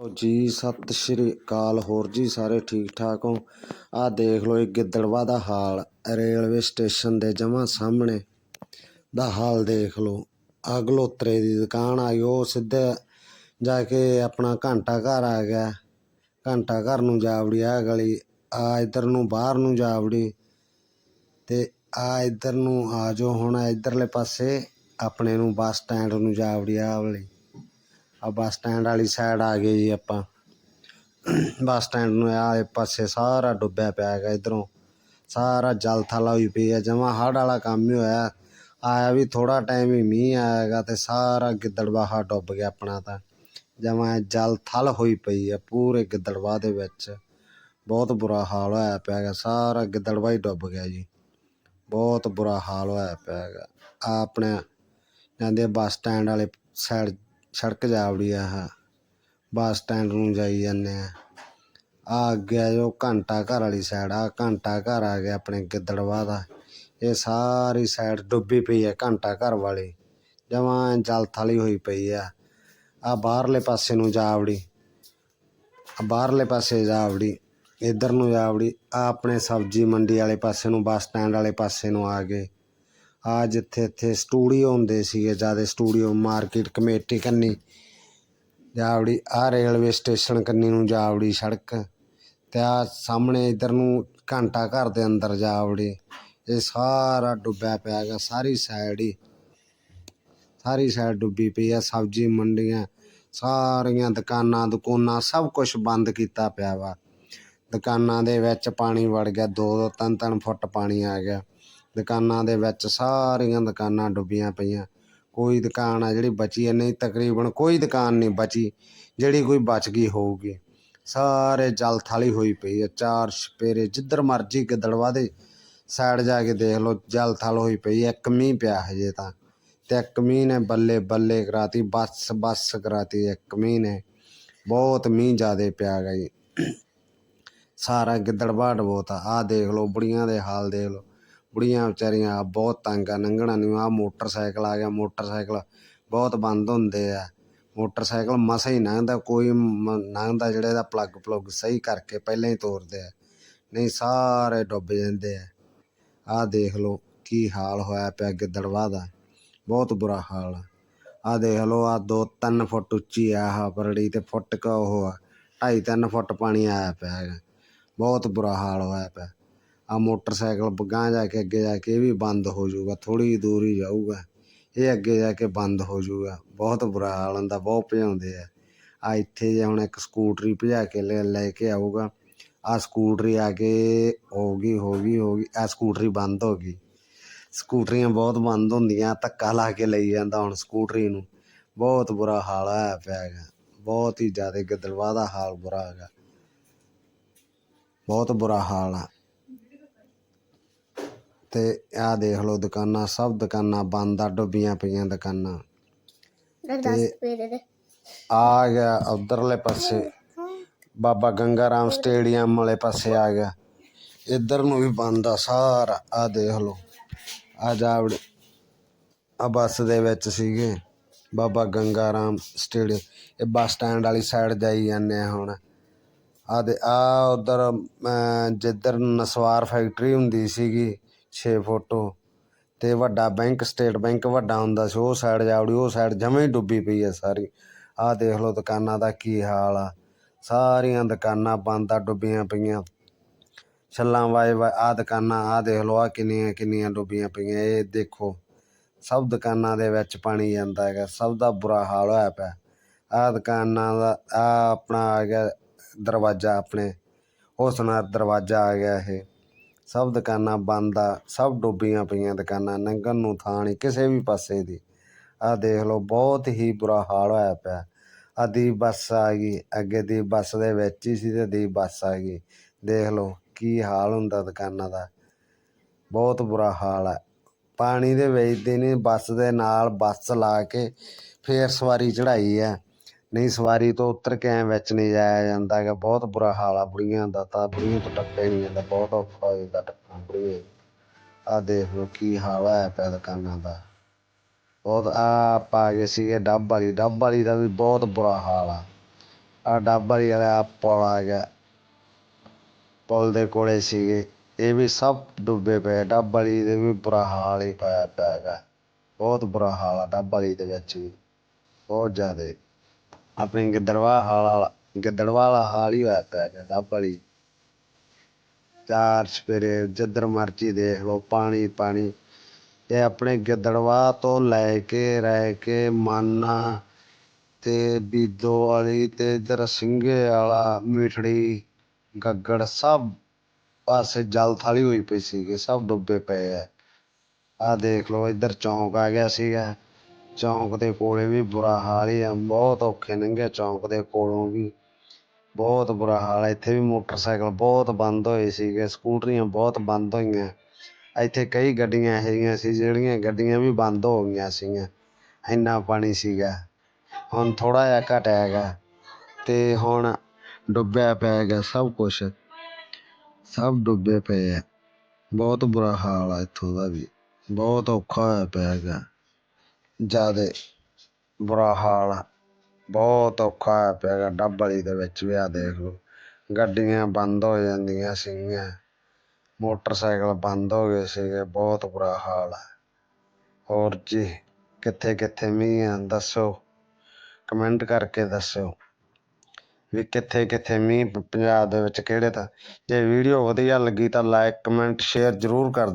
ਜੀ, ਸਤਿ ਸ਼੍ਰੀ ਅਕਾਲ ਹੋਰ ਜੀ, ਸਾਰੇ ਠੀਕ ਠਾਕ ਹੋ? ਆਹ ਦੇਖ ਲਓ ਇਹ ਗਿੱਦੜਵਾ ਦਾ ਹਾਲ, ਰੇਲਵੇ ਸਟੇਸ਼ਨ ਦੇ ਜਮਾਂ ਸਾਹਮਣੇ ਦਾ ਹਾਲ ਦੇਖ ਲਓ। ਅਗਲੋਤਰੇ ਦੀ ਦੁਕਾਨ ਆ ਉਹ ਸਿੱਧੇ ਜਾ ਕੇ ਆਪਣਾ ਘੰਟਾ ਘਰ ਆ ਗਿਆ। ਘੰਟਾ ਘਰ ਨੂੰ ਜਾਵੜੀ ਆ ਗਲੀ ਆ ਇੱਧਰ ਨੂੰ ਬਾਹਰ ਨੂੰ ਜਾ ਵੜੀ ਤੇ ਆ ਇੱਧਰ ਨੂੰ ਆ ਜਾਓ, ਹੁਣ ਇੱਧਰਲੇ ਪਾਸੇ ਆਪਣੇ ਨੂੰ ਬੱਸ ਸਟੈਂਡ ਨੂੰ ਜਾਵੜੀ ਆ ਵਾਲੀ। ਆ ਬੱਸ ਸਟੈਂਡ ਵਾਲੀ ਸਾਈਡ ਆ ਗਏ ਜੀ ਆਪਾਂ। ਬੱਸ ਸਟੈਂਡ ਨੂੰ ਆ ਪਾਸੇ ਸਾਰਾ ਡੁੱਬਿਆ ਪਿਆ ਹੈਗਾ ਇਧਰੋਂ। ਸਾਰਾ ਜਲ ਥਾਲਾ ਹੋਈ ਪਈ ਹੈ, ਜਮਾ ਹੜ੍ਹ ਵਾਲਾ ਕੰਮ ਹੀ ਹੋਇਆ। ਆਇਆ ਵੀ ਥੋੜ੍ਹਾ ਟਾਈਮ ਹੀ ਮੀਂਹ ਆਇਆ ਹੈਗਾ ਅਤੇ ਸਾਰਾ ਗਿੱਦੜਵਾਹਾ ਡੁੱਬ ਗਿਆ ਆਪਣਾ ਤਾਂ। ਜਮਾ ਜਲ ਥਲ ਹੋਈ ਪਈ ਆ ਪੂਰੇ ਗਿੱਦੜਵਾਹ ਦੇ ਵਿੱਚ। ਬਹੁਤ ਬੁਰਾ ਹਾਲ ਹੋਇਆ ਪਿਆ ਹੈਗਾ, ਸਾਰਾ ਗਿੱਦੜਵਾਹ ਹੀ ਡੁੱਬ ਗਿਆ ਜੀ। ਬਹੁਤ ਬੁਰਾ ਹਾਲ ਹੋਇਆ ਪਿਆ ਹੈਗਾ। ਆ ਆਪਣੇ ਜਾਂਦੇ ਬੱਸ ਸਟੈਂਡ ਵਾਲੇ ਸਾਈਡ ਸੜਕ ਜਾਵੜੀ ਆ ਆਹ, ਬੱਸ ਸਟੈਂਡ ਨੂੰ ਜਾਈ ਜਾਂਦੇ ਆ। ਆ ਅੱਗੇ ਜੋ ਘੰਟਾ ਘਰ ਵਾਲੀ ਸਾਈਡ ਆਹ ਘੰਟਾ ਘਰ ਆ ਗਿਆ ਆਪਣੇ ਗਿੱਦੜਵਾਹ ਦਾ। ਇਹ ਸਾਰੀ ਸਾਈਡ ਡੁੱਬੀ ਪਈ ਹੈ ਘੰਟਾ ਘਰ ਵਾਲੀ। ਜਮਾਂ ਜਲ ਥਾਲੀ ਹੋਈ ਪਈ ਆ। ਆ ਬਾਹਰਲੇ ਪਾਸੇ ਨੂੰ ਜਾਵੜੀ ਬਾਹਰਲੇ ਪਾਸੇ ਜਾਵੜੀ ਇੱਧਰ ਨੂੰ ਜਾਵੜੀ ਆਹ ਆਪਣੇ ਸਬਜ਼ੀ ਮੰਡੀ ਵਾਲੇ ਪਾਸੇ ਨੂੰ, ਬੱਸ ਸਟੈਂਡ ਵਾਲੇ ਪਾਸੇ ਨੂੰ ਆ ਗਏ। ਆ ਜਿੱਥੇ ਇੱਥੇ ਸਟੂਡੀਓ ਹੁੰਦੇ ਸੀਗੇ, ਜ਼ਿਆਦਾ ਸਟੂਡੀਓ, ਮਾਰਕੀਟ, ਕਮੇਟੀ ਕੰਨੀ। ਜਾਵੜੀ, ਆ ਰੇਲਵੇ ਸਟੇਸ਼ਨ ਕੰਨੀ ਨੂੰ ਜਾਵੜੀ ਸੜਕ ਤੇ ਆ ਸਾਹਮਣੇ ਇਧਰ ਨੂੰ ਘੰਟਾ ਘਰ ਦੇ ਅੰਦਰ ਜਾਵੜੀ। ਇਹ ਸਾਰਾ ਡੁੱਬਿਆ ਪਿਆ ਹੈਗਾ, ਸਾਰੀ ਸਾਈਡ ਹੀ। ਸਾਰੀ ਸਾਈਡ ਡੁੱਬੀ ਪਈ ਆ, ਸਬਜ਼ੀ ਮੰਡੀਆਂ, ਸਾਰੀਆਂ ਦੁਕਾਨਾਂ ਦੁਕਾਨਾਂ, ਸਭ ਕੁਝ ਬੰਦ ਕੀਤਾ ਪਿਆ ਵਾ। ਦੁਕਾਨਾਂ ਦੇ ਵਿੱਚ ਪਾਣੀ ਵੜ ਗਿਆ, ਦੋ ਦੋ ਤਿੰਨ ਤਿੰਨ ਫੁੱਟ ਪਾਣੀ ਆ ਗਿਆ। ਦੁਕਾਨਾਂ ਦੇ ਵਿੱਚ ਸਾਰੀਆਂ ਦੁਕਾਨਾਂ ਡੁੱਬੀਆਂ ਪਈਆਂ। ਕੋਈ ਦੁਕਾਨ ਆ ਜਿਹੜੀ ਬਚੀ ਹੈ ਨਹੀਂ ਤਕਰੀਬਨ ਕੋਈ ਦੁਕਾਨ ਨਹੀਂ ਬਚੀ, ਜਿਹੜੀ ਕੋਈ ਬਚ ਗਈ ਹੋਊਗੀ। ਸਾਰੇ ਜਲ ਥਾਲੀ ਹੋਈ ਪਈ ਹੈ ਚਾਰ ਛਪੇਰੇ, ਜਿੱਧਰ ਮਰਜ਼ੀ ਗਿੱਦੜਵਾ ਦੇ ਸਾਈਡ ਜਾ ਕੇ ਦੇਖ ਲਓ, ਜਲ ਥਲ ਹੋਈ ਪਈ ਹੈ ਇੱਕ ਮੀਂਹ ਪਿਆ ਹਜੇ ਤਾਂ। ਤੇ ਇੱਕ ਮੀਂਹ ਨੇ ਬੱਲੇ ਬੱਲੇ ਕਰਾਤੀ, ਬੱਸ ਬੱਸ ਕਰਾਤੀ, ਇੱਕ ਮੀਂਹ ਨੇ। ਬਹੁਤ ਮੀਂਹ ਜ਼ਿਆਦੇ ਪਿਆ ਗਾ ਜੀ। ਸਾਰਾ ਗਿੱਦੜਵਾ ਬਹੁਤ ਆ ਆਹ ਦੇਖ ਲਓ, ਬੁੜੀਆਂ ਦੇ ਹਾਲ ਦੇਖ ਲਓ। ਬੁੜੀਆਂ ਵਿਚਾਰੀਆਂ ਬਹੁਤ ਤੰਗ ਆ ਲੰਘਣਾ ਨਹੀਂ ਆਹ ਮੋਟਰਸਾਈਕਲ ਆ ਗਿਆ, ਮੋਟਰਸਾਈਕਲ ਬਹੁਤ ਬੰਦ ਹੁੰਦੇ ਆ। ਮੋਟਰਸਾਈਕਲ ਮਸਾ ਹੀ ਲੰਘਦਾ, ਕੋਈ ਮ- ਲੰਘਦਾ ਜਿਹੜਾ ਇਹਦਾ ਪਲੱਗ ਪਲੁੱਗ ਸਹੀ ਕਰਕੇ ਪਹਿਲਾਂ ਹੀ ਤੋਰਦੇ ਆ। ਨਹੀਂ, ਸਾਰੇ ਡੁੱਬ ਜਾਂਦੇ ਆ। ਆਹ ਦੇਖ ਲਓ ਕੀ ਹਾਲ ਹੋਇਆ ਪਿਆ ਗਿੱਦੜਵਾ ਦਾ। ਬਹੁਤ ਬੁਰਾ ਹਾਲ ਆ। ਆਹ ਦੇਖ ਲਓ ਆ ਦੋ ਤਿੰਨ ਫੁੱਟ ਉੱਚੀ ਆ ਆਹ ਪਰੜੀ ਤੇ ਫੁੱਟ ਕ ਉਹ ਆ, ਢਾਈ ਤਿੰਨ ਫੁੱਟ ਪਾਣੀ ਆਇਆ ਪਿਆ ਹੈਗਾ। ਬਹੁਤ ਬੁਰਾ ਹਾਲ ਹੋਇਆ ਪਿਆ। ਆਹ ਮੋਟਰਸਾਈਕਲ ਗਾਂਹ ਜਾ ਕੇ ਅੱਗੇ ਜਾ ਕੇ ਇਹ ਵੀ ਬੰਦ ਹੋ ਜਾਊਗਾ, ਥੋੜ੍ਹੀ ਦੂਰ ਹੀ ਜਾਊਗਾ। ਇਹ ਅੱਗੇ ਜਾ ਕੇ ਬੰਦ ਹੋ ਜਾਊਗਾ। ਬਹੁਤ ਬੁਰਾ ਹਾਲ ਹੁੰਦਾ, ਬਹੁਤ ਭਜਾਉਂਦੇ ਆ। ਆ ਇੱਥੇ ਜੇ ਹੁਣ ਇੱਕ ਸਕੂਟਰੀ ਭਜਾ ਕੇ ਲੈ ਲੈ ਕੇ ਆਊਗਾ, ਆ ਸਕੂਟਰੀ ਆ ਕੇ ਹੋ ਗਈ ਹੋ ਗਈ ਹੋ ਗਈ, ਆ ਸਕੂਟਰੀ ਬੰਦ ਹੋ ਗਈ। ਸਕੂਟਰੀਆਂ ਬਹੁਤ ਬੰਦ ਹੁੰਦੀਆਂ, ਧੱਕਾ ਲਾ ਕੇ ਲਈ ਜਾਂਦਾ ਹੁਣ ਸਕੂਟਰੀ ਨੂੰ। ਬਹੁਤ ਬੁਰਾ ਹਾਲ ਹੋਇਆ ਪਿਆ ਹੈਗਾ। ਬਹੁਤ ਹੀ ਜ਼ਿਆਦਾ ਗਿੱਦੜਵਾਹ ਦਾ ਹਾਲ ਬੁਰਾ ਹੈਗਾ। ਬਹੁਤ ਬੁਰਾ ਹਾਲ ਆ। ਤੇ ਆਹ ਦੇਖ ਲਓ ਦੁਕਾਨਾਂ ਸਭ ਦੁਕਾਨਾਂ ਬੰਦ ਆ ਡੁੱਬੀਆਂ ਪਈਆਂ ਦੁਕਾਨਾਂ। ਦੇ ਆ ਗਿਆ ਉਧਰਲੇ ਪਾਸੇ। ਬਾਬਾ ਗੰਗਾ ਰਾਮ ਸਟੇਡੀਅਮ ਵਾਲੇ ਪਾਸੇ ਆ ਗਿਆ। ਇੱਧਰ ਨੂੰ ਵੀ ਬੰਦ ਆ ਸਾਰਾ ਆ ਦੇਖ ਲਓ। ਆ ਜਾਵੜ ਆ ਬੱਸ ਦੇ ਵਿੱਚ ਸੀਗੇ। ਬਾਬਾ ਗੰਗਾ ਰਾਮ ਸਟੇਡੀਅਮ ਇਹ ਬੱਸ ਸਟੈਂਡ ਵਾਲੀ ਸਾਈਡ ਜਾਈ ਜਾਂਦੇ ਆ ਹੁਣ। ਆ ਦੇ ਆ ਉਧਰ ਜਿੱਧਰ ਨਸਵਾਰ ਫੈਕਟਰੀ ਹੁੰਦੀ ਸੀਗੀ 6 ਫੋਟੋ ਤੇ ਵੱਡਾ ਬੈਂਕ, ਸਟੇਟ ਬੈਂਕ ਵੱਡਾ ਹੁੰਦਾ ਸੀ, ਉਹ ਸਾਈਡ ਜਾਵੜੀ ਉਹ ਸਾਈਡ ਜਮਾਂ ਹੀ ਡੁੱਬੀ ਪਈ ਹੈ ਸਾਰੀ। ਆਹ ਦੇਖ ਲਓ ਦੁਕਾਨਾਂ ਦਾ ਕੀ ਹਾਲ ਆ। ਸਾਰੀਆਂ ਦੁਕਾਨਾਂ ਬੰਦ ਆ, ਡੁੱਬੀਆਂ ਪਈਆਂ। ਛੱਲਾਂ ਵਾਏ ਵਾਏ, ਆਹ ਦੁਕਾਨਾਂ, ਆਹ ਦੇਖ ਲਓ ਆ ਕਿੰਨੀਆਂ ਕਿੰਨੀਆਂ ਡੁੱਬੀਆਂ ਪਈਆਂ। ਇਹ ਦੇਖੋ, ਸਭ ਦੁਕਾਨਾਂ ਦੇ ਵਿੱਚ ਪਾਣੀ ਜਾਂਦਾ ਹੈਗਾ, ਸਭ ਦਾ ਬੁਰਾ ਹਾਲ ਹੋਇਆ ਪਿਆ। ਆਹ ਦੁਕਾਨਾਂ ਦਾ ਆ ਆਪਣਾ ਆ ਗਿਆ ਦਰਵਾਜ਼ਾ ਆਪਣੇ। ਹੁਸਨਾ ਦਰਵਾਜ਼ਾ ਆ ਗਿਆ ਇਹ। ਸਭ ਦੁਕਾਨਾਂ ਬੰਦ ਆ, ਸਭ ਡੁੱਬੀਆਂ ਪਈਆਂ ਦੁਕਾਨਾਂ ਲੰਘਣ ਨੂੰ ਥਾਂ ਨਹੀਂ, ਕਿਸੇ ਵੀ ਪਾਸੇ ਦੀ। ਆਹ ਦੇਖ ਲਓ, ਬਹੁਤ ਹੀ ਬੁਰਾ ਹਾਲ ਹੋਇਆ ਪਿਆ। ਆਹ ਦੀ ਬੱਸ ਆ ਗਈ, ਅੱਗੇ ਦੀ ਬੱਸ ਦੇ ਵਿੱਚ ਹੀ ਸੀ ਤੇ ਦੀ ਬੱਸ ਆ ਗਈ। ਦੇਖ ਲਓ, ਕੀ ਹਾਲ ਹੁੰਦਾ ਦੁਕਾਨਾਂ ਦਾ। ਬਹੁਤ ਬੁਰਾ ਹਾਲ ਹੈ ਪਾਣੀ ਦੇ ਵੇਚਦੇ ਨੇ ਬੱਸ ਦੇ ਨਾਲ ਬੱਸ ਲਾ ਕੇ ਫੇਰ ਸਵਾਰੀ ਚੜਾਈ ਹੈ ਨਹੀਂ, ਸਵਾਰੀ ਤੋਂ ਉਤਰ ਕੇ ਐ ਵਿੱਚ ਨਹੀਂ ਜਾਇਆ ਜਾਂਦਾ ਹੈਗਾ। ਬਹੁਤ ਬੁਰਾ ਹਾਲ ਆ ਬੁੜੀਆਂ ਦਾ ਤਾਂ। ਬੁੜੀਆਂ ਤੋਂ ਟੱਪੇ ਨਹੀਂ ਜਾਂਦਾ। ਬਹੁਤ ਔਖਾ ਹੋ ਜਾਂਦਾ ਟੱਪਣਾ। ਬੁੜੀਆਂ ਆ ਦੇਖ ਲਓ ਕੀ ਹਾਲ ਹੈ ਪਿਆ ਦੁਕਾਨਾਂ ਦਾ। ਬਹੁਤ, ਆ ਆਪਾਂ ਆ ਗਏ ਸੀਗੇ ਡੱਬ ਵਾਲੀ। ਡੱਬ ਵਾਲੀ ਦਾ ਵੀ ਬਹੁਤ ਬੁਰਾ ਹਾਲ ਆ। ਆ ਡੱਬਲੀ ਵਾਲਾ ਪੁਲ ਆ ਗਿਆ। ਪੁਲ ਦੇ ਕੋਲੇ ਸੀਗੇ। ਇਹ ਵੀ ਸਭ ਡੁੱਬੇ ਪਏ ਡੱਬ ਵਾਲੀ ਦੇ ਵੀ ਬੁਰਾ ਹਾਲ ਹੀ ਪਾਇਆ ਪਿਆ ਹੈਗਾ। ਬਹੁਤ ਬੁਰਾ ਹਾਲ ਆ ਡੱਬ ਵਾਲੀ ਦੇ ਵਿੱਚ ਵੀ। ਬਹੁਤ ਜ਼ਿਆਦਾ। ਆਪਣੇ ਗਿੱਦੜਵਾ ਹਾਲ ਵਾਲਾ ਗਿੱਦੜਵਾ ਵਾਲਾ ਹਾਲ ਹੀ ਹੋਇਆ ਪਿਆ ਹੈਗਾ ਡੱਬਲੀ ਚਾਰ ਸਪੇਰੇ ਜਿੱਧਰ ਮਰਜ਼ੀ ਦੇਖ ਲਓ, ਪਾਣੀ ਪਾਣੀ। ਇਹ ਆਪਣੇ ਗਿੱਦੜਵਾ ਤੋਂ ਲੈ ਕੇ, ਰਹਿ ਕੇ ਮਾਨਾ ਤੇ ਬੀਦੋ ਵਾਲੀ ਤੇ ਇਧਰ ਸਿੰਘੇ ਵਾਲਾ, ਮਿਠੜੀ, ਗੱਗੜ ਸਭ ਪਾਸੇ ਜਲ ਥਾਲੀ ਹੋਈ ਪਈ ਸੀਗੀ, ਸਭ ਡੁੱਬੇ ਪਏ ਆ। ਆ ਦੇਖ ਲਓ, ਇੱਧਰ ਚੌਂਕ ਆ ਗਿਆ ਸੀਗਾ। ਚੌਂਕ ਦੇ ਕੋਲੇ ਵੀ ਬੁਰਾ ਹਾਲ ਹੀ ਆ, ਬਹੁਤ ਔਖੇ ਲੰਘੇ ਚੌਂਕ ਦੇ ਕੋਲੋਂ ਵੀ। ਬਹੁਤ ਬੁਰਾ ਹਾਲ ਇੱਥੇ ਵੀ ਮੋਟਰਸਾਈਕਲ ਬਹੁਤ ਬੰਦ ਹੋਏ ਸੀਗੇ, ਸਕੂਟਰੀਆਂ ਬਹੁਤ ਬੰਦ ਹੋਈਆਂ। ਇੱਥੇ ਕਈ ਗੱਡੀਆਂ ਇਹੋ ਜਿਹੀਆਂ ਸੀ, ਜਿਹੜੀਆਂ ਗੱਡੀਆਂ ਵੀ ਬੰਦ ਹੋ ਗਈਆਂ ਸੀਗੀਆਂ, ਇੰਨਾ ਪਾਣੀ ਸੀਗਾ। ਹੁਣ ਥੋੜਾ ਜਿਹਾ ਘਟਿਆ ਹੈਗਾ ਤੇ ਹੁਣ ਡੁੱਬਿਆ ਪਿਆ ਹੈਗਾ ਸਭ ਕੁਛ। ਸਭ ਡੁੱਬੇ ਪਏ ਆ। ਬਹੁਤ ਬੁਰਾ ਹਾਲ ਆ ਇੱਥੋਂ ਦਾ ਵੀ। ਬਹੁਤ ਔਖਾ ਹੋਇਆ ਪਿਆ ਹੈਗਾ। ਜ਼ਿਆਦਾ ਬੁਰਾ ਹਾਲ ਬਹੁਤ ਔਖਾ ਹੋਇਆ ਪਿਆ ਡੱਬ ਵਾਲੀ ਦੇ ਵਿੱਚ ਵੀ ਆਹ ਦੇਖ ਲਓ। ਗੱਡੀਆਂ ਬੰਦ ਹੋ ਜਾਂਦੀਆਂ ਸੀਗੀਆਂ। ਮੋਟਰਸਾਈਕਲ ਬੰਦ ਹੋ ਗਏ ਸੀਗੇ, ਬਹੁਤ ਬੁਰਾ ਹਾਲ ਹੈ ਹੋਰ ਜੀ, ਕਿੱਥੇ ਕਿੱਥੇ ਮੀਂਹ ਆ, ਦੱਸੋ? ਕਮੈਂਟ ਕਰਕੇ ਦੱਸਿਓ ਵੀ ਕਿੱਥੇ ਕਿੱਥੇ ਮੀਂਹ ਪੰਜਾਬ ਦੇ ਵਿੱਚ ਕਿਹੜੇ ਤਾਂ, ਜੇ ਵੀਡੀਓ ਵਧੀਆ ਲੱਗੀ ਤਾਂ ਲਾਈਕ, ਕਮੈਂਟ, ਸ਼ੇਅਰ ਜ਼ਰੂਰ ਕਰ ਦਿਆ